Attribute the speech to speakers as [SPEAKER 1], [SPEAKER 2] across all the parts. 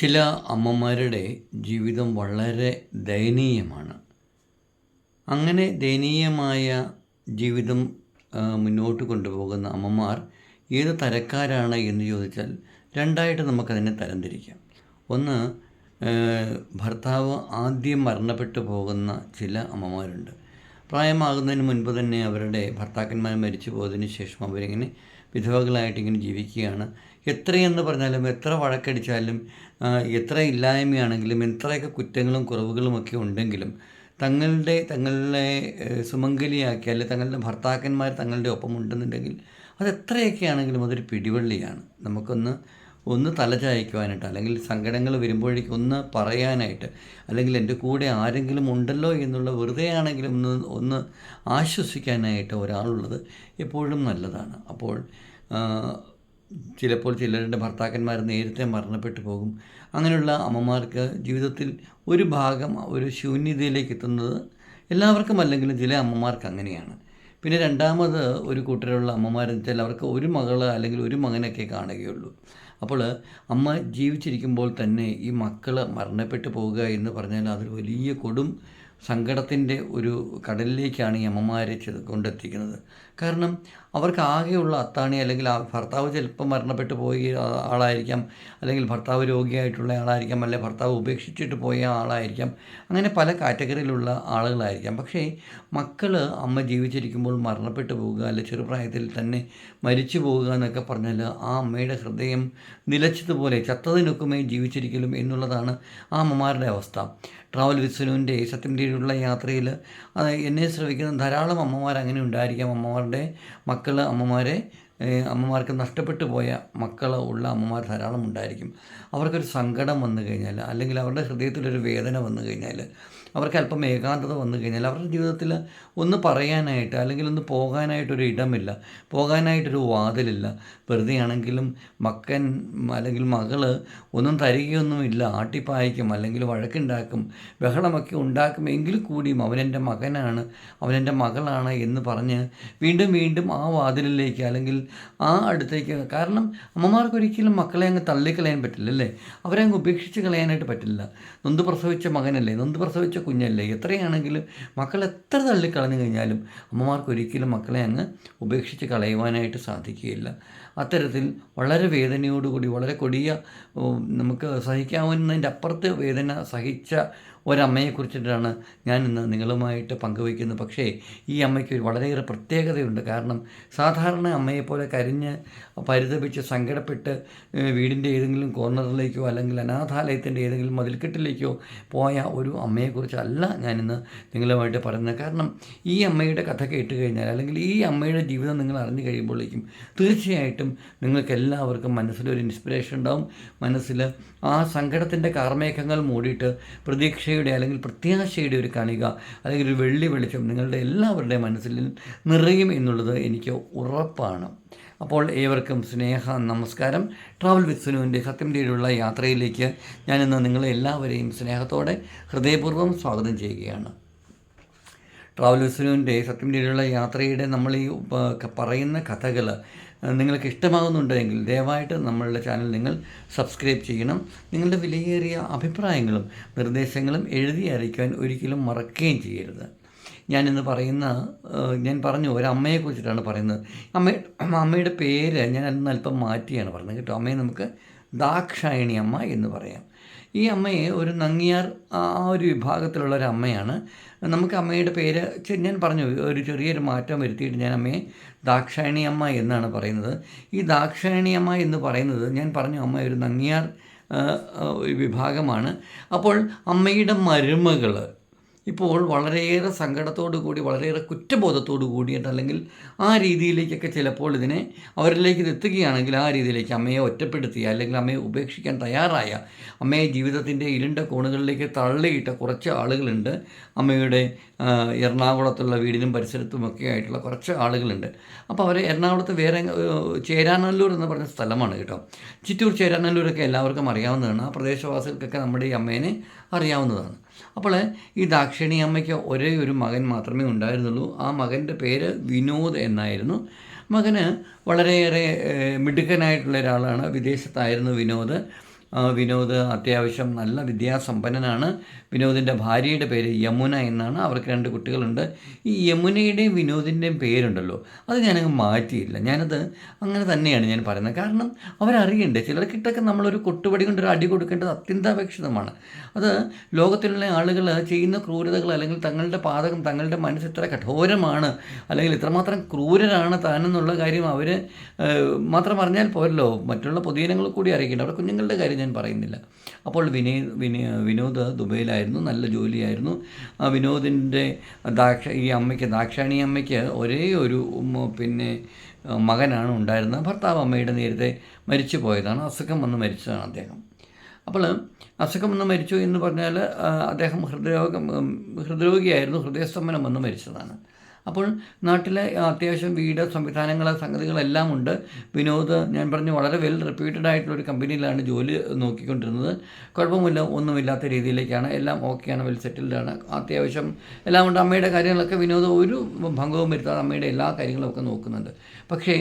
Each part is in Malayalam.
[SPEAKER 1] ചില അമ്മമാരുടെ ജീവിതം വളരെ ദയനീയമാണ്. അങ്ങനെ ദയനീയമായ ജീവിതം മുന്നോട്ട് കൊണ്ടുപോകുന്ന അമ്മമാർ ഏത് തരക്കാരാണ് എന്ന് ചോദിച്ചാൽ രണ്ടായിട്ട് നമുക്കതിനെ തരംതിരിക്കാം. ഒന്ന് ഭർത്താവ് ആദ്യം മരണപ്പെട്ടു പോകുന്ന ചില അമ്മമാരുണ്ട്. പ്രായമാകുന്നതിന് മുൻപ് തന്നെ അവരുടെ ഭർത്താക്കന്മാർ മരിച്ചു പോയതിന് ശേഷം അവരിങ്ങനെ വിധവകളായിട്ടിങ്ങനെ ജീവിക്കുകയാണ്. എത്രയെന്ന് പറഞ്ഞാലും എത്ര വഴക്കടിച്ചാലും എത്ര ഇല്ലായ്മയാണെങ്കിലും എത്രയൊക്കെ കുറ്റങ്ങളും കുറവുകളും ഒക്കെ ഉണ്ടെങ്കിലും തങ്ങളുടെ തങ്ങളെ സുമംഗലിയാക്കി അല്ലെങ്കിൽ തങ്ങളുടെ ഭർത്താക്കന്മാർ തങ്ങളുടെ ഒപ്പം ഉണ്ടെന്നുണ്ടെങ്കിൽ അത് ആണെങ്കിലും അതൊരു പിടിവള്ളിയാണ്. നമുക്കൊന്ന് ഒന്ന് തലചായ്ക്കുവാനായിട്ട് അല്ലെങ്കിൽ സങ്കടങ്ങൾ വരുമ്പോഴേക്കും ഒന്ന് പറയാനായിട്ട് അല്ലെങ്കിൽ എന്റെ കൂടെ ആരെങ്കിലും ഉണ്ടല്ലോ എന്നുള്ള വെറുതെ ആണെങ്കിലും ഒന്ന് ഒന്ന് ആശ്വസിക്കാനായിട്ട് ഒരാളുള്ളത് എപ്പോഴും നല്ലതാണ്. അപ്പോൾ ചിലപ്പോൾ ചിലരുടെ ഭർത്താക്കന്മാർ നേരത്തെ മരണപ്പെട്ടു പോകും. അങ്ങനെയുള്ള അമ്മമാർക്ക് ജീവിതത്തിൽ ഒരു ഭാഗം ഒരു ശൂന്യതയിലേക്ക് എത്തുന്നത് എല്ലാവർക്കും അല്ലെങ്കിലും ചില അമ്മമാർക്ക് അങ്ങനെയാണ്. പിന്നെ രണ്ടാമത് ഒരു കൂട്ടരുള്ള അമ്മമാരെന്ന് വെച്ചാൽ അവർക്ക് ഒരു മകൾ അല്ലെങ്കിൽ ഒരു മകനൊക്കെ കാണുകയുള്ളൂ. അപ്പോൾ അമ്മ ജീവിച്ചിരിക്കുമ്പോൾ തന്നെ ഈ മക്കൾ മരണപ്പെട്ടു പോവുക എന്ന് പറഞ്ഞാൽ അതൊരു വലിയ കൊടും സങ്കടത്തിന്റെ ഒരു കടലിലേക്കാണ് ഈ അമ്മമാരെ കൊണ്ടെത്തിക്കുന്നത്. കാരണം അവർക്ക് ആകെയുള്ള അത്താണി അല്ലെങ്കിൽ ആ ഭർത്താവ് ചിലപ്പോൾ മരണപ്പെട്ടു പോയ ആളായിരിക്കാം അല്ലെങ്കിൽ ഭർത്താവ് രോഗിയായിട്ടുള്ള ആളായിരിക്കാം അല്ലെങ്കിൽ ഭർത്താവ് ഉപേക്ഷിച്ചിട്ട് പോയ ആളായിരിക്കാം. അങ്ങനെ പല കാറ്റഗറിയിലുള്ള ആളുകളായിരിക്കാം. പക്ഷേ മക്കൾ അമ്മ ജീവിച്ചിരിക്കുമ്പോൾ മരണപ്പെട്ടു പോവുക അല്ലെ ചെറുപ്രായത്തിൽ തന്നെ മരിച്ചു പോവുക എന്നൊക്കെ പറഞ്ഞാൽ ആ അമ്മയുടെ ഹൃദയം നിലച്ചതുപോലെ ചത്തതിനൊക്കുമേ ജീവിച്ചിരിക്കലും എന്നുള്ളതാണ് ആ അമ്മമാരുടെ അവസ്ഥ. ട്രാവൽ വിസുനുവിന്റെ സത്യം തേടിയുള്ള യാത്രയിൽ എന്നെ ശ്രമിക്കുന്ന ധാരാളം അമ്മമാർ അങ്ങനെ ഉണ്ടായിരിക്കാം. അമ്മമാരുടെ മക്കൾ അമ്മമാരെ അമ്മമാർക്ക് നഷ്ടപ്പെട്ടു പോയ മക്കൾ ഉള്ള അമ്മമാർ ധാരാളം ഉണ്ടായിരിക്കും. അവർക്കൊരു സങ്കടം വന്നു കഴിഞ്ഞാൽ അല്ലെങ്കിൽ അവരുടെ ഹൃദയത്തിലൊരു വേദന വന്നു കഴിഞ്ഞാൽ അവർക്ക് അല്പം ഏകാന്തത വന്നു കഴിഞ്ഞാൽ അവരുടെ ജീവിതത്തിൽ ഒന്ന് പറയാനായിട്ട് അല്ലെങ്കിൽ ഒന്ന് പോകാനായിട്ടൊരു ഇടമില്ല പോകാനായിട്ടൊരു വാതിലില്ല. വെറുതെ ആണെങ്കിലും മക്കൻ അല്ലെങ്കിൽ മകൾ ഒന്നും തരികയൊന്നുമില്ല ആട്ടിപ്പായിക്കും അല്ലെങ്കിൽ വഴക്കുണ്ടാക്കും ബഹളമൊക്കെ ഉണ്ടാക്കും. എങ്കിൽ കൂടിയും അവനെന്റെ മകനാണ് അവനെന്റെ മകളാണ് എന്ന് പറഞ്ഞ് വീണ്ടും വീണ്ടും ആ വാതിലിലേക്ക് അല്ലെങ്കിൽ ആ അടുത്തേക്ക് കാരണം അമ്മമാർക്ക് ഒരിക്കലും മക്കളെ അങ്ങ് തള്ളിക്കളയാൻ പറ്റില്ല അല്ലേ അവരെ അങ്ങ് ഉപേക്ഷിച്ച് കളയാനായിട്ട് പറ്റില്ല. നൊന്ത് പ്രസവിച്ച മകനല്ലേ? നൊന്ത് പ്രസവിച്ച കുഞ്ഞല്ലേ? എത്രയാണെങ്കിലും മക്കൾ എത്ര തള്ളിക്കളഞ്ഞു കഴിഞ്ഞാലും അമ്മമാർക്ക് ഒരിക്കലും മക്കളെ അങ്ങ് ഉപേക്ഷിച്ച് കളയുവാനായിട്ട് സാധിക്കുകയില്ല. അത്തരത്തിൽ വളരെ വേദനയോടുകൂടി വളരെ കൊടിയ നമുക്ക് സഹിക്കാവുന്നതിന്റെ അപ്പുറത്ത് വേദന സഹിച്ച ഒരമ്മയെക്കുറിച്ചിട്ടാണ് ഞാൻ ഇന്ന് നിങ്ങളുമായിട്ട് പങ്കുവയ്ക്കുന്നത്. പക്ഷേ ഈ അമ്മയ്ക്ക് ഒരു വളരെയേറെ പ്രത്യേകതയുണ്ട്. കാരണം സാധാരണ അമ്മയെപ്പോലെ കരിഞ്ഞ് പരിതപിച്ച് സങ്കടപ്പെട്ട് വീടിന്റെ ഏതെങ്കിലും കോർണറിലേക്കോ അല്ലെങ്കിൽ അനാഥാലയത്തിന്റെ ഏതെങ്കിലും മതിൽക്കെട്ടിലേക്കോ പോയ ഒരു അമ്മയെക്കുറിച്ചല്ല ഞാനിന്ന് നിങ്ങളുമായിട്ട് പറയുന്നത്. കാരണം ഈ അമ്മയുടെ കഥ കേട്ട് കഴിഞ്ഞാൽ അല്ലെങ്കിൽ ഈ അമ്മയുടെ ജീവിതം നിങ്ങൾ അറിഞ്ഞു കഴിയുമ്പോഴേക്കും തീർച്ചയായിട്ടും നിങ്ങൾക്ക് എല്ലാവർക്കും മനസ്സിലൊരു ഇൻസ്പിറേഷൻ ഉണ്ടാവും. മനസ്സിൽ ആ സങ്കടത്തിന്റെ കാർമേഘങ്ങൾ മൂടിയിട്ട് പ്രതീക്ഷയുടെ അല്ലെങ്കിൽ പ്രത്യാശയുടെ ഒരു കണിക അല്ലെങ്കിൽ ഒരു വെള്ളി വെളിച്ചം നിങ്ങളുടെ എല്ലാവരുടെയും മനസ്സിൽ നിറയും എന്നുള്ളത് എനിക്ക് ഉറപ്പാണ്. അപ്പോൾ ഏവർക്കും സ്നേഹ നമസ്കാരം. ട്രാവൽ വിത്ത് സുനുവിന്റെ സത്യം തേടിയുള്ള യാത്രയിലേക്ക് ഞാനിന്ന് നിങ്ങളെ എല്ലാവരെയും സ്നേഹത്തോടെ ഹൃദയപൂർവം സ്വാഗതം ചെയ്യുകയാണ്. ട്രാവൽ വിസ്നുവിന്റെ സത്യം തേടിയുള്ള യാത്രയുടെ നമ്മൾ ഈ പറയുന്ന കഥകൾ നിങ്ങൾക്ക് ഇഷ്ടമാകുന്നുണ്ടെങ്കിൽ ദയവായിട്ട് നമ്മളുടെ ചാനൽ നിങ്ങൾ സബ്സ്ക്രൈബ് ചെയ്യണം. നിങ്ങളുടെ വിലയേറിയ അഭിപ്രായങ്ങളും നിർദ്ദേശങ്ങളും എഴുതി അറിയിക്കാൻ ഒരിക്കലും മറക്കുകയും ചെയ്യരുത്. ഞാനിന്ന് പറയുന്ന ഞാൻ പറഞ്ഞു ഒരമ്മയെക്കുറിച്ചിട്ടാണ് പറയുന്നത്. അമ്മ അമ്മയുടെ പേര് ഞാൻ അന്ന് അല്പം മാറ്റിയാണ് പറഞ്ഞത് കേട്ടോ. അമ്മയെ നമുക്ക് ദാക്ഷായണി അമ്മ എന്ന് പറയാം. ഈ അമ്മയെ ഒരു നങ്ങിയാർ ആ ഒരു വിഭാഗത്തിലുള്ള ഒരു അമ്മയാണ് നമുക്ക് അമ്മയുടെ പേര് ഞാൻ പറഞ്ഞു ഒരു ചെറിയൊരു മാറ്റം വരുത്തിയിട്ട് ഞാൻ അമ്മയെ ദാക്ഷായണി അമ്മ എന്നാണ് പറയുന്നത്. ഈ ദാക്ഷായണി അമ്മ എന്ന് പറയുന്നത് ഞാൻ പറഞ്ഞു അമ്മ ഒരു നങ്ങിയാർ വിഭാഗമാണ്. അപ്പോൾ അമ്മയുടെ മരുമകൾ ഇപ്പോൾ വളരെയേറെ സങ്കടത്തോടു കൂടി വളരെയേറെ കുറ്റബോധത്തോടു കൂടിയിട്ട് അല്ലെങ്കിൽ ആ രീതിയിലേക്കൊക്കെ ചിലപ്പോൾ ഇതിനെ അവരിലേക്ക് ഇത് എത്തുകയാണെങ്കിൽ ആ രീതിയിലേക്ക് അമ്മയെ ഒറ്റപ്പെടുത്തിയ അല്ലെങ്കിൽ അമ്മയെ ഉപേക്ഷിക്കാൻ തയ്യാറായ അമ്മയെ ജീവിതത്തിന്റെ ഇരുണ്ട കോണുകളിലേക്ക് തള്ളിയിട്ട കുറച്ച് ആളുകളുണ്ട്. അമ്മയുടെ എറണാകുളത്തുള്ള വീടിനും പരിസരത്തുമൊക്കെ ആയിട്ടുള്ള കുറച്ച് ആളുകളുണ്ട്. അപ്പോൾ അവർ എറണാകുളത്ത് വേറെ ചേരാനല്ലൂർ എന്ന് പറഞ്ഞ സ്ഥലമാണ് കേട്ടോ. ചിറ്റൂർ ചേരാനല്ലൂരൊക്കെ എല്ലാവർക്കും അറിയാവുന്നതാണ്. ആ പ്രദേശവാസികൾക്കൊക്കെ നമ്മുടെ ഈ അമ്മേനെ അറിയാവുന്നതാണ്. അപ്പോൾ ഈ ദാക്ഷിണി അമ്മയ്ക്ക് ഒരേ ഒരു മകൻ മാത്രമേ ഉണ്ടായിരുന്നുള്ളൂ. ആ മകന്റെ പേര് വിനോദ് എന്നായിരുന്നു. മകന് വളരെയേറെ മിടുക്കനായിട്ടുള്ള ഒരാളാണ്. വിദേശത്തായിരുന്നു വിനോദ്. വിനോദ് അത്യാവശ്യം നല്ല വിദ്യാസമ്പന്നനാണ്. വിനോദിന്റെ ഭാര്യയുടെ പേര് യമുന എന്നാണ്. അവർക്ക് രണ്ട് കുട്ടികളുണ്ട്. ഈ യമുനയുടെയും വിനോദിന്റെയും പേരുണ്ടല്ലോ അത് ഞാനങ്ങ് മാറ്റിയില്ല. ഞാനത് അങ്ങനെ തന്നെയാണ് ഞാൻ പറയുന്നത്. കാരണം അവരറിയണ്ടേ ചിലർക്കിട്ടൊക്കെ നമ്മളൊരു കൊട്ടുപടി കൊണ്ട് ഒരു അടി കൊടുക്കേണ്ടത് അത്യന്താപേക്ഷിതമാണ്. അത് ലോകത്തിലുള്ള ആളുകൾ ചെയ്യുന്ന ക്രൂരതകൾ അല്ലെങ്കിൽ തങ്ങളുടെ പാതകം തങ്ങളുടെ മനസ്സ് ഇത്ര കഠോരമാണ് അല്ലെങ്കിൽ ഇത്രമാത്രം ക്രൂരരാണ് താനെന്നുള്ള കാര്യം അവർ മാത്രം അറിഞ്ഞാൽ പോരല്ലോ. മറ്റുള്ള പൊതുജനങ്ങൾ കൂടി അറിയിക്കേണ്ട. അവരുടെ കുഞ്ഞുങ്ങളുടെ കാര്യം ഞാൻ പറയുന്നില്ല. അപ്പോൾ വിനയ് വിനയ വിനോദ് ദുബൈയിലായിരുന്നു നല്ല ജോലിയായിരുന്നു. ആ വിനോദിന്റെ ദാക്ഷ ഈ അമ്മയ്ക്ക് ദാക്ഷാണി അമ്മയ്ക്ക് ഒരേ ഒരു പിന്നെ മകനാണ് ഉണ്ടായിരുന്നത്. ഭർത്താവ് അമ്മയുടെ നേരത്തെ മരിച്ചു പോയതാണ് അസുഖം വന്ന് മരിച്ചതാണ് അദ്ദേഹം. അപ്പോൾ അസുഖം വന്ന് മരിച്ചു എന്ന് പറഞ്ഞാൽ അദ്ദേഹം ഹൃദയരോഗം ഹൃദ്രോഗിയായിരുന്നു. ഹൃദയസ്തംഭനം വന്ന് മരിച്ചതാണ്. അപ്പോൾ നാട്ടിലെ അത്യാവശ്യം വീട് സംവിധാനങ്ങൾ സംഗതികളെല്ലാം ഉണ്ട്. വിനോദ് ഞാൻ പറഞ്ഞു വളരെ വെൽ റെപ്യൂട്ടഡ് ആയിട്ടുള്ള ഒരു കമ്പനിയിലാണ് ജോലി നോക്കിക്കൊണ്ടിരുന്നത്. കുഴപ്പമില്ല ഒന്നുമില്ലാത്ത രീതിയിലേക്കാണ്. എല്ലാം ഓക്കെയാണ് വെൽ സെറ്റിൽഡാണ് അത്യാവശ്യം എല്ലാം ഉണ്ട്. അമ്മയുടെ കാര്യങ്ങളൊക്കെ വിനോദ് ഒരു ഭംഗവും വരുത്താതെ അമ്മയുടെ എല്ലാ കാര്യങ്ങളും ഒക്കെ നോക്കുന്നുണ്ട്. പക്ഷേ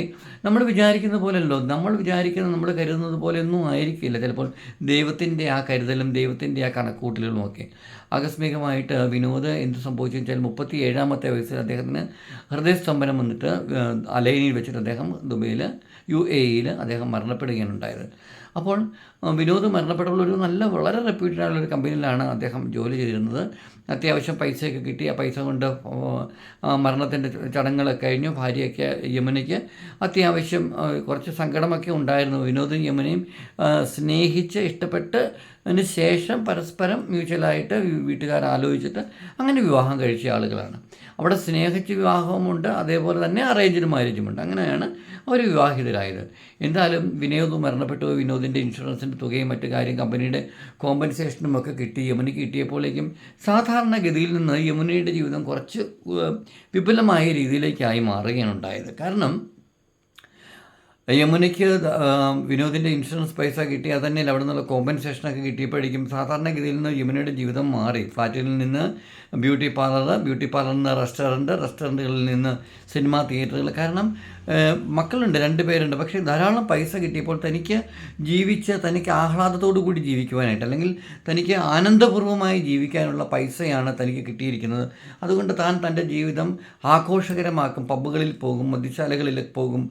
[SPEAKER 1] നമ്മൾ വിചാരിക്കുന്ന പോലെയല്ലോ നമ്മൾ വിചാരിക്കുന്ന നമ്മൾ കരുതുന്നത് പോലെയൊന്നും ആയിരിക്കില്ല. ചിലപ്പോൾ ദൈവത്തിന്റെ ആ കരുതലും ദൈവത്തിന്റെ ആ കണക്കൂട്ടലുകളും ഒക്കെ ആകസ്മികമായിട്ട് വിനോദ് എന്ത് സംഭവിച്ചു വെച്ചാൽ മുപ്പത്തി ഏഴാമത്തെ വയസ്സിൽ അദ്ദേഹത്തിന് ഹൃദയസ്തംഭനം വന്നിട്ട് അലൈനിയിൽ വെച്ചിട്ട് അദ്ദേഹം ദുബൈയിൽ യു എ ഇയിൽ അദ്ദേഹം മരണപ്പെടുകയാണ് ഉണ്ടായത്. അപ്പോൾ വിനോദ് മരണപ്പെട്ടപ്പോൾ ഒരു നല്ല വളരെ റെപ്യൂട്ടഡ് ആയിട്ടുള്ള ഒരു കമ്പനിയിലാണ് അദ്ദേഹം ജോലി ചെയ്തിരുന്നത്. അത്യാവശ്യം പൈസയൊക്കെ കിട്ടി. ആ പൈസ കൊണ്ട് മരണത്തിന്റെ ചടങ്ങുകളൊക്കെ കഴിഞ്ഞു. ഭാര്യയൊക്കെ യമുനയ്ക്ക് അത്യാവശ്യം കുറച്ച് സങ്കടമൊക്കെ ഉണ്ടായിരുന്നു. വിനോദും യമുനയും സ്നേഹിച്ച് ഇഷ്ടപ്പെട്ട് അതിന് ശേഷം പരസ്പരം മ്യൂച്വലായിട്ട് വീട്ടുകാർ ആലോചിച്ചിട്ട് അങ്ങനെ വിവാഹം കഴിച്ച ആളുകളാണ്. അവിടെ സ്നേഹിച്ച് വിവാഹവുമുണ്ട്. അതേപോലെ തന്നെ അറേഞ്ച്ഡ് മാരേജുമുണ്ട് അങ്ങനെയാണ് അവർ വിവാഹിതരായത്. എന്തായാലും വിനോദ് മരണപ്പെട്ടു. വിനോദിന്റെ ഇൻഷുറൻസിന്റെ തുകയും മറ്റു കാര്യം കമ്പനിയുടെ കോമ്പൻസേഷനും ഒക്കെ കിട്ടി. യമുനി കിട്ടിയപ്പോഴേക്കും സാധാരണഗതിയിൽ നിന്ന് യമുനയുടെ ജീവിതം കുറച്ച് വിപുലമായ രീതിയിലേക്കായി മാറുകയാണ് ഉണ്ടായത്. കാരണം യമുനയ്ക്ക് വിനോദിന്റെ ഇൻഷുറൻസ് പൈസ കിട്ടി അത് തന്നെ അവിടെ നിന്നുള്ള കോമ്പൻസേഷനൊക്കെ കിട്ടിയപ്പോഴേക്കും സാധാരണഗതിയിൽ നിന്ന് യമുനയുടെ ജീവിതം മാറി. ഫ്ലാറ്റിൽ നിന്ന് ബ്യൂട്ടി പാർലർ ബ്യൂട്ടി പാർലറിൽ നിന്ന് റെസ്റ്റോറന്റ് റെസ്റ്റോറന്റുകളിൽ നിന്ന് സിനിമാ തിയേറ്ററുകൾ. കാരണം മക്കളുണ്ട് രണ്ട് പേരുണ്ട്. പക്ഷേ ധാരാളം പൈസ കിട്ടിയപ്പോൾ തനിക്ക് ജീവിച്ച് തനിക്ക് ആഹ്ലാദത്തോടു കൂടി ജീവിക്കുവാനായിട്ട് അല്ലെങ്കിൽ തനിക്ക് ആനന്ദപൂർവമായി ജീവിക്കാനുള്ള പൈസയാണ് തനിക്ക് കിട്ടിയിരിക്കുന്നത്. അതുകൊണ്ട് താൻ തന്റെ ജീവിതം ആഘോഷകരമാക്കും. പബ്ബുകളിൽ പോകും മദ്യശാലകളിൽ പോകും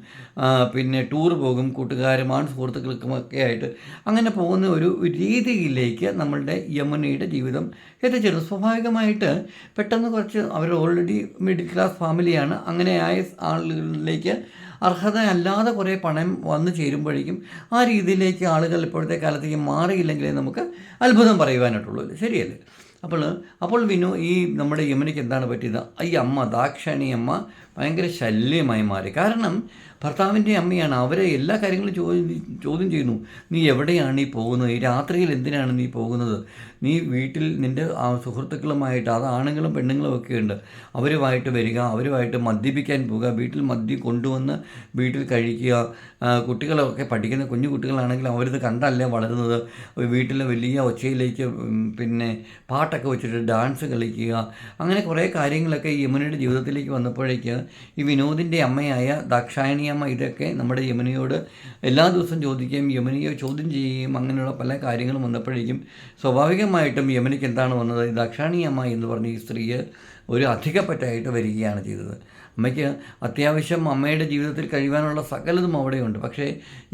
[SPEAKER 1] പിന്നെ ടൂർ പോകും കൂട്ടുകാരും സുഹൃത്തുക്കൾക്കും ഒക്കെ ആയിട്ട് അങ്ങനെ പോകുന്ന ഒരു രീതിയിലേക്ക് നമ്മളുടെ യമുനയുടെ ജീവിതം എത്തിച്ചേരുന്നു സ്വാഭാവികമായിട്ട് പെട്ടെന്ന് കുറച്ച് അവർ ഓൾറെഡി മിഡിൽ ക്ലാസ് ഫാമിലിയാണ് അങ്ങനെ ആയ ആളുകളിലേക്ക് അർഹത അല്ലാതെ കുറേ പണം വന്നു ചേരുമ്പോഴേക്കും ആ രീതിയിലേക്ക് ആളുകൾ ഇപ്പോഴത്തെ കാലത്തേക്ക് മാറിയില്ലെങ്കിലേ നമുക്ക് അത്ഭുതം പറയുവാനായിട്ടുള്ളൂ ശരിയല്ലേ? അപ്പോൾ അപ്പോൾ വിനു ഈ നമ്മുടെ യമുനയ്ക്ക് എന്താണ് പറ്റിയത്? ഈ അമ്മ ദാക്ഷാണി അമ്മ ഭയങ്കര ശല്യമായി മാറി. കാരണം ഭർത്താവിന്റെ അമ്മയാണ് അവരെ എല്ലാ കാര്യങ്ങളും ചോദ്യം ചോദ്യം ചെയ്യുന്നു. നീ എവിടെയാണ് ഈ പോകുന്നത്? ഈ രാത്രിയിൽ എന്തിനാണ് നീ പോകുന്നത്? നീ വീട്ടിൽ നിന്റെ സുഹൃത്തുക്കളുമായിട്ട് അത് ആണുങ്ങളും പെണ്ണുങ്ങളും ഒക്കെ ഉണ്ട് അവരുമായിട്ട് വരിക അവരുമായിട്ട് മദ്യപിക്കാൻ പോവുക വീട്ടിൽ മദ്യം കൊണ്ടുവന്ന് വീട്ടിൽ കഴിക്കുക. കുട്ടികളൊക്കെ പഠിക്കുന്ന കുഞ്ഞു കുട്ടികളാണെങ്കിൽ അവരിത് കണ്ടല്ല വളരുന്നത്? വീട്ടിൽ വലിയ ഒച്ചയിലേക്ക് പിന്നെ പാട്ടൊക്കെ വെച്ചിട്ട് ഡാൻസ് കളിക്കുക. അങ്ങനെ കുറേ കാര്യങ്ങളൊക്കെ യമുനയുടെ ജീവിതത്തിലേക്ക് വന്നപ്പോഴേക്ക് ഈ വിനോദിന്റെ അമ്മയായ ദാക്ഷായണിയമ്മ ഇതൊക്കെ നമ്മുടെ യമനിയോട് എല്ലാ ദിവസവും ചോദിക്കുകയും യമനിയെ ചോദ്യം ചെയ്യുകയും അങ്ങനെയുള്ള പല കാര്യങ്ങളും വന്നപ്പോഴേക്കും സ്വാഭാവികമായിട്ടും യമനിക്ക് എന്താണ് വന്നത്? ദക്ഷാണിയമ്മ എന്ന് പറഞ്ഞ ഈ സ്ത്രീയെ ഒരു അധികപ്പറ്റായിട്ട് വരികയാണ് ചെയ്തത്. അമ്മയ്ക്ക് അത്യാവശ്യം അമ്മയുടെ ജീവിതത്തിൽ കഴിയുവാനുള്ള സകലതും അവിടെയുണ്ട്. പക്ഷേ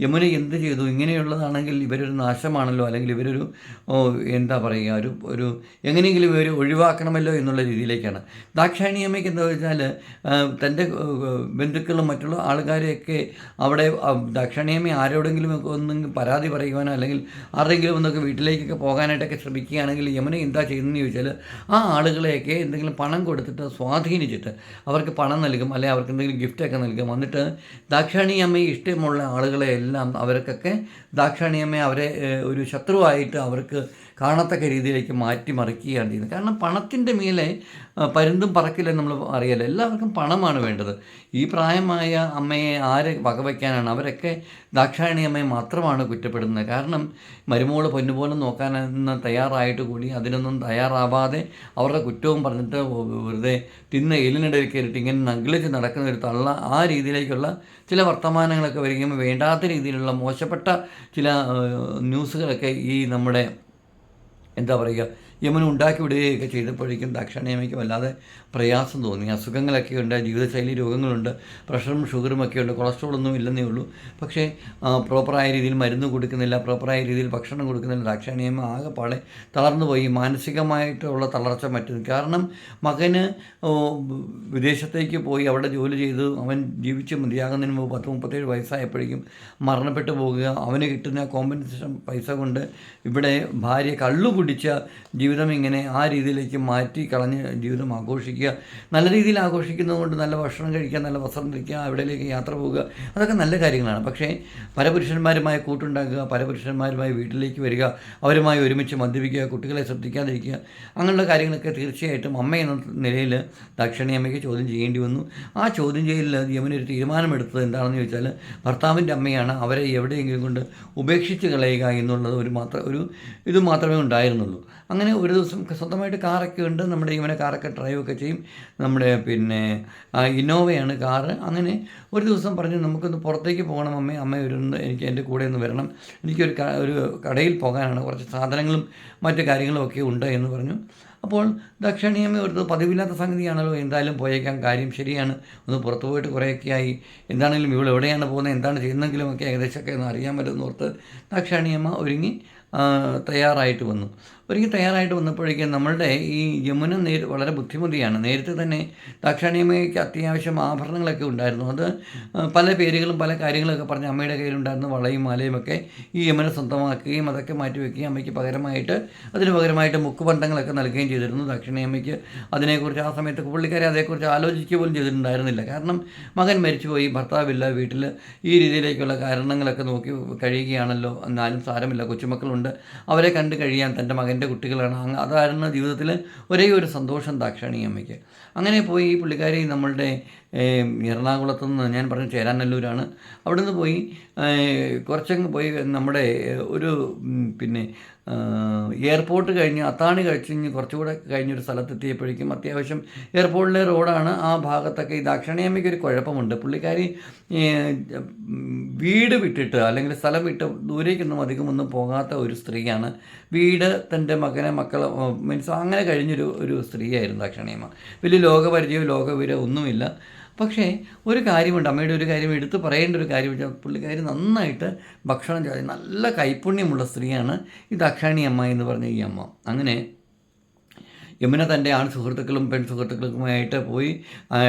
[SPEAKER 1] യമുന എന്ത് ചെയ്തു? ഇങ്ങനെയുള്ളതാണെങ്കിൽ ഇവരൊരു നാശമാണല്ലോ? അല്ലെങ്കിൽ ഇവരൊരു എന്താ പറയുക ഒരു ഒരു എങ്ങനെയെങ്കിലും ഇവർ ഒഴിവാക്കണമല്ലോ എന്നുള്ള രീതിയിലേക്കാണ്. ദാക്ഷായണി അമ്മയ്ക്ക് എന്താ വെച്ചാൽ തന്റെ ബന്ധുക്കളും മറ്റുള്ള ആൾക്കാരെയൊക്കെ അവിടെ ദാക്ഷായണി ദാക്ഷായണിയമ്മ ആരോടെങ്കിലും ഒക്കെ പരാതി പറയുവാനോ അല്ലെങ്കിൽ ആരുടെങ്കിലും ഒന്നൊക്കെ വീട്ടിലേക്കൊക്കെ പോകാനായിട്ടൊക്കെ ശ്രമിക്കുകയാണെങ്കിൽ യമുന എന്താ ചെയ്യുന്നതെന്ന് ചോദിച്ചാൽ ആ ആളുകളെയൊക്കെ എന്തെങ്കിലും പണം കൊടുത്തിട്ട് സ്വാധീനിച്ചിട്ട് അവർക്ക് പണം നൽകും അല്ലെങ്കിൽ അവർക്ക് എന്തെങ്കിലും ഗിഫ്റ്റൊക്കെ നൽകും. എന്നിട്ട് ദാക്ഷാണി അമ്മയെ ഇഷ്ടമുള്ള ആളുകളെ എല്ലാം അവർക്കൊക്കെ ദാക്ഷാണിയമ്മ അവരെ ഒരു ശത്രുവായിട്ട് അവർക്ക് കാണത്തക്ക രീതിയിലേക്ക് മാറ്റിമറിക്കുകയാണ് ചെയ്യുന്നത്. കാരണം പണത്തിന്റെ മേലെ പരുന്തും പറക്കില്ലെന്ന് നമ്മൾ അറിയാലോ. എല്ലാവർക്കും പണമാണ് വേണ്ടത്. ഈ പ്രായമായ അമ്മയെ ആര് വകവയ്ക്കാനാണ്? അവരൊക്കെ ദാക്ഷായണി അമ്മയെ മാത്രമാണ് കുറ്റപ്പെടുന്നത്. കാരണം മരുമോൾ പൊന്നുപോലെ നോക്കാനെന്ന് തയ്യാറായിട്ട് കൂടി അതിനൊന്നും തയ്യാറാവാതെ അവരുടെ കുറ്റവും പറഞ്ഞിട്ട് വെറുതെ തിന്ന എലിനിടയിൽ കയറിയിട്ട് ഇങ്ങനെ നഗ്ലിച്ച് നടക്കുന്ന ഒരു തള്ള ആ രീതിയിലേക്കുള്ള ചില വർത്തമാനങ്ങളൊക്കെ വരികയും വേണ്ടാത്ത രീതിയിലുള്ള മോശപ്പെട്ട ചില ന്യൂസുകളൊക്കെ ഈ നമ്മുടെ എന്താ പറയുക യമൻ ഉണ്ടാക്കി വിടുകയൊക്കെ ചെയ്തപ്പോഴേക്കും ദാക്ഷിണയമയ്ക്ക് വല്ലാതെ പ്രയാസം തോന്നി. അസുഖങ്ങളൊക്കെ ഉണ്ട് ജീവിതശൈലി രോഗങ്ങളുണ്ട് പ്രഷറും ഷുഗറും ഒക്കെ ഉണ്ട് കൊളസ്ട്രോളൊന്നും ഇല്ലെന്നേ ഉള്ളൂ. പക്ഷേ പ്രോപ്പറായ രീതിയിൽ മരുന്ന് കൊടുക്കുന്നില്ല പ്രോപ്പറായ രീതിയിൽ ഭക്ഷണം കൊടുക്കുന്നില്ല. ദാക്ഷായണിയമ്മ ആകെപ്പാടെ തളർന്നു പോയി മാനസികമായിട്ടുള്ള തളർച്ച മറ്റു കാരണം മകന് വിദേശത്തേക്ക് പോയി അവിടെ ജോലി ചെയ്ത് അവൻ ജീവിച്ച് മതിയാകുന്നതിന് മുമ്പ് പത്ത് മുപ്പത്തേഴ് വയസ്സായപ്പോഴേക്കും മരണപ്പെട്ടു പോകുക. അവന് കിട്ടുന്ന കോമ്പൻസേഷൻ പൈസ കൊണ്ട് ഇവിടെ ഭാര്യ കള്ളു കുടിച്ച ജീവിതം ഇങ്ങനെ ആ രീതിയിലേക്ക് മാറ്റി കളഞ്ഞ് ജീവിതം ആഘോഷിക്കുക. നല്ല രീതിയിൽ ആഘോഷിക്കുന്നത് കൊണ്ട് നല്ല ഭക്ഷണം കഴിക്കുക നല്ല വസ്ത്രം ധരിക്കുക അവിടെയിലേക്ക് യാത്ര പോവുക അതൊക്കെ നല്ല കാര്യങ്ങളാണ്. പക്ഷേ പല പരപുരുഷന്മാരുമായി കൂട്ടുണ്ടാക്കുക പരപുരുഷന്മാരുമായി വീട്ടിലേക്ക് വരിക അവരുമായി ഒരുമിച്ച് മദ്യപിക്കുക കുട്ടികളെ ശ്രദ്ധിക്കാതിരിക്കുക അങ്ങനെയുള്ള കാര്യങ്ങളൊക്കെ തീർച്ചയായിട്ടും അമ്മ എന്ന നിലയിൽ ദക്ഷിണയമ്മയ്ക്ക് ചോദ്യം ചെയ്യേണ്ടി വന്നു. ആ ചോദ്യം ചെയ്യലിൽ യമനൊരു തീരുമാനമെടുത്തത് എന്താണെന്ന് ചോദിച്ചാൽ ഭർത്താവിന്റെ അമ്മയാണ് അവരെ എവിടെയെങ്കിലും കൊണ്ട് ഉപേക്ഷിച്ച് കളയുക എന്നുള്ളത് ഒരു മാത്രം ഒരു ഇത് മാത്രമേ ഉണ്ടായിരുന്നുള്ളൂ. അങ്ങനെ ഒരു ദിവസം സ്വന്തമായിട്ട് കാറൊക്കെ ഉണ്ട്. നമ്മുടെ ഇവനെ കാറൊക്കെ ഡ്രൈവൊക്കെ ചെയ്യും. നമ്മുടെ പിന്നെ ഇന്നോവയാണ് കാറ്. അങ്ങനെ ഒരു ദിവസം പറഞ്ഞു നമുക്കൊന്ന് പുറത്തേക്ക് പോകണം അമ്മേ. അമ്മ ഒരു എനിക്ക് എന്റെ കൂടെ ഒന്ന് വരണം. എനിക്കൊരു ഒരു കടയിൽ പോകാനാണ്. കുറച്ച് സാധനങ്ങളും മറ്റു കാര്യങ്ങളും ഒക്കെ ഉണ്ട് എന്ന് പറഞ്ഞു. അപ്പോൾ ദക്ഷിണിയമ്മ ഒരു പതിവില്ലാത്ത സംഗതിയാണല്ലോ. എന്തായാലും പോയേക്കാം. കാര്യം ശരിയാണ്. ഒന്ന് പുറത്തു പോയിട്ട് കുറേയൊക്കെ ആയി. എന്താണെങ്കിലും ഇവൾ എവിടെയാണ് പോകുന്നത്? എന്താണ് ചെയ്യുന്നതെങ്കിലും ഒക്കെ ഏകദേശമൊക്കെ ഒന്ന് അറിയാൻ പറ്റുമെന്ന് ഓർത്ത് ദക്ഷിണിയമ്മ ഒരുങ്ങി തയ്യാറായിട്ട് വന്നു. ഒരുങ്ങി തയ്യാറായിട്ട് വന്നപ്പോഴേക്കും നമ്മളുടെ ഈ യമുന നേരി വളരെ ബുദ്ധിമുട്ടിയാണ്. നേരത്തെ തന്നെ ദാക്ഷാണിയമ്മയ്ക്ക് അത്യാവശ്യം ആഭരണങ്ങളൊക്കെ ഉണ്ടായിരുന്നു. അത് പല പേരുകളും പല കാര്യങ്ങളൊക്കെ പറഞ്ഞ് അമ്മയുടെ കയ്യിലുണ്ടായിരുന്ന. വളയും മാലയും ഒക്കെ ഈ യമുന സ്വന്തമാക്കുകയും അതൊക്കെ മാറ്റി വയ്ക്കുകയും അമ്മയ്ക്ക് പകരമായിട്ട് അതിന് പകരമായിട്ട് മുക്കുപണ്ടങ്ങളൊക്കെ നൽകുകയും ചെയ്തിരുന്നു ദാക്ഷിണിയമ്മയ്ക്ക് അതിനെക്കുറിച്ച് ആ സമയത്ത് പുള്ളിക്കാരെ അതേക്കുറിച്ച് ആലോചിക്കുക പോലും ചെയ്തിട്ടുണ്ടായിരുന്നില്ല. കാരണം മകൻ മരിച്ചുപോയി ഭർത്താവില്ല വീട്ടിൽ ഈ രീതിയിലേക്കുള്ള കാരണങ്ങളൊക്കെ നോക്കി കഴിയുകയാണല്ലോ. എന്നാലും സാരമില്ല. കൊച്ചുമക്കളുണ്ട്. അവരെ കണ്ട് കഴിയാൻ തന്റെ മകന്റെ കുട്ടികളാണ്. അങ്ങ് അതായിരുന്നു ജീവിതത്തിൽ ഒരേ ഒരു സന്തോഷം ദാക്ഷാണി അമ്മയ്ക്ക് അങ്ങനെ പോയി ഈ പുള്ളിക്കാരി നമ്മളുടെ എറണാകുളത്ത് നിന്ന് ഞാൻ പറഞ്ഞ ചേരാനല്ലൂരാണ്. അവിടെ നിന്ന് പോയി കുറച്ചങ്ങ് പോയി നമ്മുടെ ഒരു പിന്നെ എയർപോർട്ട് കഴിഞ്ഞ് അത്താണി കഴിച്ച് കുറച്ചുകൂടെ കഴിഞ്ഞൊരു സ്ഥലത്തെത്തിയപ്പോഴേക്കും അത്യാവശ്യം എയർപോർട്ടിലെ റോഡാണ്. ആ ഭാഗത്തൊക്കെ ഈ ദാക്ഷിണയമ്മയ്ക്ക് ഒരു കുഴപ്പമുണ്ട്. പുള്ളിക്കാരി വീട് വിട്ടിട്ട് അല്ലെങ്കിൽ സ്ഥലം വിട്ട് ദൂരേക്കൊന്നും അധികമൊന്നും പോകാത്ത ഒരു സ്ത്രീയാണ്. വീട് തന്റെ മകനെ മക്കളെ മീൻസ് അങ്ങനെ കഴിഞ്ഞൊരു ഒരു സ്ത്രീയായിരുന്നു ദാക്ഷിണയമ്മ വലിയ ലോകപരിചയവും ലോകവിവരമോ ഒന്നുമില്ല. പക്ഷേ ഒരു കാര്യമുണ്ട്. അമ്മയുടെ ഒരു കാര്യം എടുത്ത് പറയേണ്ട ഒരു കാര്യം പുള്ളിക്കാരി നന്നായിട്ട് ഭക്ഷണം ചോദിച്ചു നല്ല കൈപ്പുണ്യമുള്ള സ്ത്രീയാണ്. ഈ ദക്ഷാണി അമ്മ എന്ന് പറഞ്ഞ ഈ അമ്മ. അങ്ങനെ യമുന തന്റെ ആൺ സുഹൃത്തുക്കളും പെൺ സുഹൃത്തുക്കളുമായിട്ട് പോയി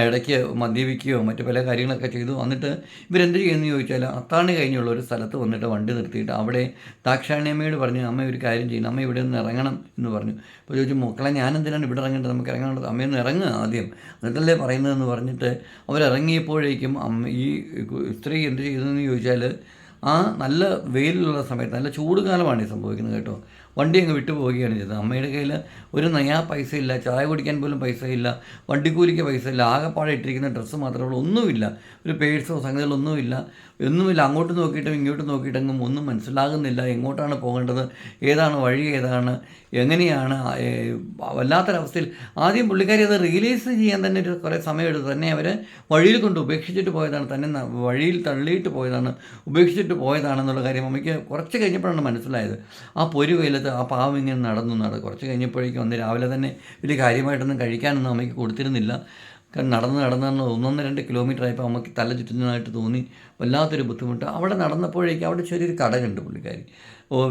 [SPEAKER 1] ഇടയ്ക്ക് മദ്യപിക്കുകയോ മറ്റു പല കാര്യങ്ങളൊക്കെ ചെയ്തു. വന്നിട്ട് ഇവരെന്ത് ചെയ്യുമെന്ന് ചോദിച്ചാൽ അത്താണി കഴിഞ്ഞുള്ള ഒരു സ്ഥലത്ത് വന്നിട്ട് വണ്ടി നിർത്തിയിട്ട് അവിടെ ദാക്ഷായണിയമ്മയോട് പറഞ്ഞു അമ്മ ഒരു കാര്യം ചെയ്യണം അമ്മ ഇവിടെ നിന്ന് ഇറങ്ങണം എന്ന് പറഞ്ഞു. അപ്പോൾ ചോദിച്ചു മക്കളെ ഞാൻ എന്തിനാണ് ഇവിടെ ഇറങ്ങേണ്ടത്? നമുക്ക് ഇറങ്ങേണ്ടത് അമ്മയൊന്ന് ഇറങ്ങുക ആദ്യം. എന്നിട്ടല്ലേ പറയുന്നതെന്ന് പറഞ്ഞിട്ട് അവരിറങ്ങിയപ്പോഴേക്കും അമ്മ ഈ സ്ത്രീ എന്ത് ചെയ്തതെന്ന് ചോദിച്ചാൽ ആ നല്ല വെയിലുള്ള സമയത്ത് നല്ല ചൂടുകാലമാണ് ഈ സംഭവിക്കുന്നത് കേട്ടോ. വണ്ടി അങ്ങ് വിട്ടു പോവുകയാണ് ചെയ്തത്. അമ്മയുടെ കയ്യിൽ ഒരു നയാ പൈസ ഇല്ല ചായ കുടിക്കാൻ പോലും പൈസ ഇല്ല വണ്ടിക്കൂലിക്ക് പൈസ ഇല്ല ആകെപ്പാടെ ഇട്ടിരിക്കുന്ന ഡ്രസ്സ് മാത്രമേ ഉള്ളൂ. ഒന്നുമില്ല. ഒരു പേഴ്സോ സംഗതികളൊന്നുമില്ല ഒന്നുമില്ല. അങ്ങോട്ട് നോക്കിയിട്ടും ഇങ്ങോട്ട് നോക്കിയിട്ടെങ്കിലും ഒന്നും മനസ്സിലാകുന്നില്ല. എങ്ങോട്ടാണ് പോകേണ്ടത്? ഏതാണ് വഴി? ഏതാണ്? എങ്ങനെയാണ്? വല്ലാത്തൊരവസ്ഥയിൽ ആദ്യം പുള്ളിക്കാരി അത് റിയലൈസ് ചെയ്യാൻ തന്നെ ഒരു കുറേ സമയമെടുത്ത് തന്നെ അവർ വഴിയിൽ കൊണ്ട് ഉപേക്ഷിച്ചിട്ട് പോയതാണ്. തന്നെ വഴിയിൽ തള്ളിയിട്ട് പോയതാണ്. ഉപേക്ഷിച്ചിട്ട് പോയതാണെന്നുള്ള കാര്യം അമ്മയ്ക്ക് കുറച്ച് കഴിഞ്ഞപ്പോഴാണ് മനസ്സിലായത്. ആ പൊരി വെയിലത്ത് ആ പാവം ഇങ്ങനെ നടന്നു നട. കുറച്ച് കഴിഞ്ഞപ്പോഴേക്കും അന്ന് രാവിലെ തന്നെ വലിയ കാര്യമായിട്ടൊന്നും കഴിക്കാനൊന്നും അമ്മയ്ക്ക് കൊടുത്തിരുന്നില്ല. കാരണം നടന്ന് നടന്ന് നടന്ന് ഒന്നൊന്ന് രണ്ട് കിലോമീറ്റർ ആയപ്പോൾ അമ്മയ്ക്ക് തല ചുറ്റുന്നതായിട്ട് തോന്നി. വല്ലാത്തൊരു ബുദ്ധിമുട്ട്. അവിടെ നടന്നപ്പോഴേക്കും അവിടെ ചെറിയൊരു കട കണ്ടു പുള്ളിക്കാരി.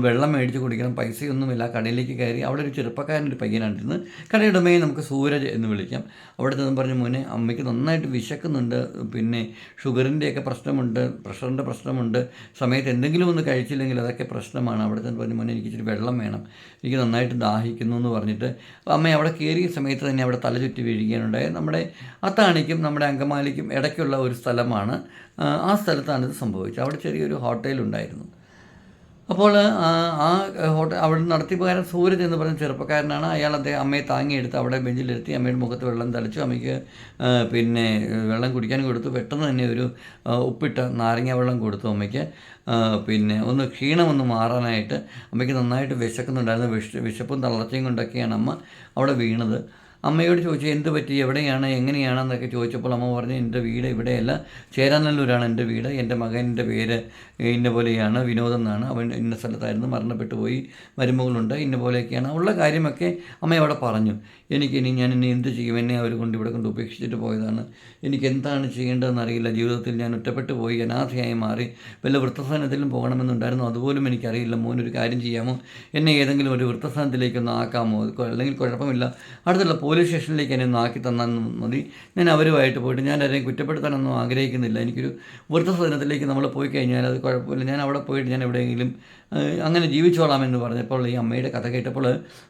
[SPEAKER 1] വെള്ളം മേടിച്ച് കുടിക്കണം പൈസയൊന്നുമില്ല കടയിലേക്ക് കയറി അവിടെ ഒരു ചെറുപ്പക്കാരന്റെ പയ്യനാണ്ടിരുന്ന് കടയുടമയെ നമുക്ക് സൂരജ് എന്ന് വിളിക്കാം. അവിടെ നിന്ന് പറഞ്ഞ് മോനെ അമ്മയ്ക്ക് നന്നായിട്ട് വിശക്കുന്നുണ്ട് പിന്നെ ഷുഗറിന്റെയൊക്കെ പ്രശ്നമുണ്ട് പ്രഷറിന്റെ പ്രശ്നമുണ്ട് സമയത്ത് എന്തെങ്കിലും ഒന്ന് കഴിച്ചില്ലെങ്കിൽ അതൊക്കെ പ്രശ്നമാണ്. അവിടെ നിന്ന് പറഞ്ഞ് മോനെ എനിക്ക് ഇച്ചിരി വെള്ളം വേണം എനിക്ക് നന്നായിട്ട് ദാഹിക്കുന്നു എന്ന് പറഞ്ഞിട്ട് അമ്മ അവിടെ കയറിയ സമയത്ത് തന്നെ അവിടെ തല ചുറ്റി വീഴുകയാണുണ്ടായത് നമ്മുടെ അത്താണിക്കും നമ്മുടെ അങ്കമാലിക്കും ഇടയ്ക്കുള്ള ഒരു സ്ഥലമാണ് ആ സ്ഥലത്താണ് ഇത് സംഭവിച്ചത്. അവിടെ ചെറിയൊരു ഹോട്ടലുണ്ടായിരുന്നു. അപ്പോൾ ആ ഹോട്ടൽ അവിടെ നടത്തിപ്പുകാരൻ സൂരജ് എന്ന് പറഞ്ഞ ചെറുപ്പക്കാരനാണ്. അയാൾ അദ്ദേഹം അമ്മയെ താങ്ങിയെടുത്ത് അവിടെ ബെഞ്ചിലിരുത്തി അമ്മയുടെ മുഖത്ത് വെള്ളം തളിച്ചു. അമ്മയ്ക്ക് പിന്നെ വെള്ളം കുടിക്കാൻ കൊടുത്തു. പെട്ടെന്ന് തന്നെ ഒരു ഉപ്പിട്ട നാരങ്ങ വെള്ളം കൊടുത്തു അമ്മയ്ക്ക്. പിന്നെ ഒന്ന് ക്ഷീണമൊന്ന് മാറാനായിട്ട് അമ്മയ്ക്ക് നന്നായിട്ട് വിശക്കുന്നുണ്ടായിരുന്നു. വിശ വിശപ്പും തളർച്ചയും കൊണ്ടൊക്കെയാണ് അമ്മ അവിടെ വീണത്. അമ്മയോട് ചോദിച്ചു എന്ത് പറ്റി? എവിടെയാണ്? എങ്ങനെയാണെന്നൊക്കെ ചോദിച്ചപ്പോൾ അമ്മ പറഞ്ഞു എന്റെ വീട് ഇവിടെയല്ല. ചേരാനല്ലൂരാണ് എന്റെ വീട്. എന്റെ മകന്റെ പേര് ഇന്ന പോലെയാണ്. വിനോദം എന്നാണ്. അവൻ ഇന്ന സ്ഥലത്തായിരുന്നു. മരണപ്പെട്ടു പോയി മരുമകളുണ്ട്. ഇന്ന പോലെയൊക്കെയാണ്. ഉള്ള കാര്യമൊക്കെ അമ്മ അവിടെ പറഞ്ഞു. എനിക്ക് ഇനി ഞാൻ ഇനി എന്ത് ചെയ്യും? എന്നെ അവർ കൊണ്ട് ഇവിടെ കൊണ്ട് ഉപേക്ഷിച്ചിട്ട് പോയതാണ്. എനിക്ക് എന്താണ് ചെയ്യേണ്ടതെന്ന് അറിയില്ല. ജീവിതത്തിൽ ഞാൻ ഒറ്റപ്പെട്ടു പോയി അനാഥയായി മാറി വല്ല വൃത്തസ്ഥാനത്തിലും പോകണമെന്നുണ്ടായിരുന്നു? അതുപോലും എനിക്കറിയില്ല. മോൻ ഒരു കാര്യം ചെയ്യാമോ? എന്നെ ഏതെങ്കിലും ഒരു വൃത്തസ്ഥാനത്തിലേക്കൊന്ന് ആക്കാമോ? അല്ലെങ്കിൽ കുഴപ്പമില്ല. അടുത്തുള്ള പോലീസ് സ്റ്റേഷനിലേക്ക് എന്നെ ഒന്ന് ആക്കി തന്നാൽ മതി. ഞാൻ അവരുമായിട്ട് പോയിട്ട് ഞാൻ ആരെയും കുറ്റപ്പെടുത്താനൊന്നും ആഗ്രഹിക്കുന്നില്ല. എനിക്കൊരു വൃത്തസ്ഥാനത്തിലേക്ക് നമ്മൾ പോയി കഴിഞ്ഞാൽ അത് കുഴപ്പമില്ല. ഞാൻ അവിടെ പോയിട്ട് ഞാൻ എവിടെയെങ്കിലും ഏഹ്, ജീവിച്ചോളാം എന്ന് പറഞ്ഞപ്പോൾ ഈ അമ്മയുടെ കഥ കേട്ടപ്പോൾ